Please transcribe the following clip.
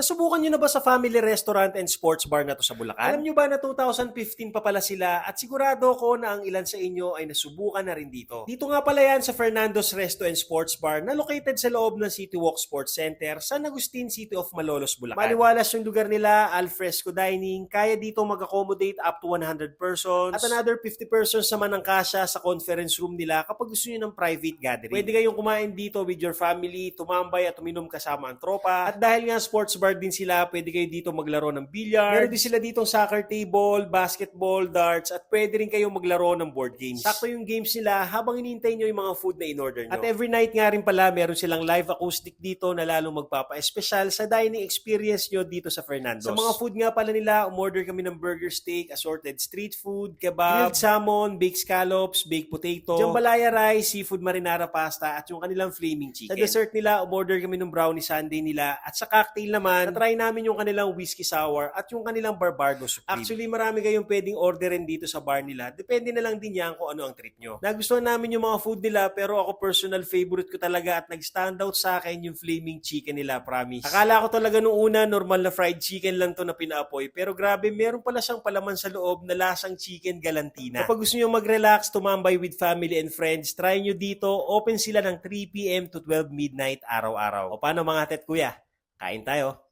Nasubukan nyo na ba sa family restaurant and sports bar na to sa Bulacan? Alam nyo ba na 2015 pa pala sila at sigurado ko na ang ilan sa inyo ay nasubukan na rin dito. Dito nga pala yan sa Fernando's Resto and Sports Bar na located sa loob ng City Walk Sports Center sa Agustin City of Malolos, Bulacan. Maliwalas yung lugar nila, al fresco dining, kaya dito mag-accommodate up to 100 persons at another 50 persons naman ang kasya sa conference room nila kapag gusto nyo ng private gathering. Pwede kayong kumain dito with your family, tumambay at uminom kasama ang tropa. At dahil nga sports bar din sila, pwede kayo dito maglaro ng billiard. Meron din sila dito soccer table, basketball, darts, at pwede rin kayong maglaro ng board games. Sakto yung games nila habang inintay nyo yung mga food na in-order nyo. At every night nga rin pala, meron silang live acoustic dito na lalong magpapa-espesyal sa dining experience nyo dito sa Fernando's. Sa mga food nga pala nila, umorder kami ng burger steak, assorted street food, kebab, grilled salmon, baked scallops, baked potato, jambalaya rice, seafood marinara pasta, at yung kanilang flaming chicken. Sa dessert nila, umorder kami ng brownie sundae nila, at sa cocktail naman, na-try namin yung kanilang whiskey sour at yung kanilang barbardo supreme. Actually, marami kayong pwedeng orderin dito sa bar nila. Depende na lang din yan kung ano ang trip nyo. Nagustuhan namin yung mga food nila, pero ako personal favorite ko talaga at nag-stand out sa akin yung flaming chicken nila, promise. Akala ko talaga nung una, normal na fried chicken lang to na pinaapoy. Pero grabe, meron pala siyang palaman sa loob na lasang chicken galantina. Kapag gusto nyo mag-relax, tumambay with family and friends, try nyo dito. Open sila ng 3pm to 12 midnight araw-araw. O paano mga tet kuya? Kain tayo.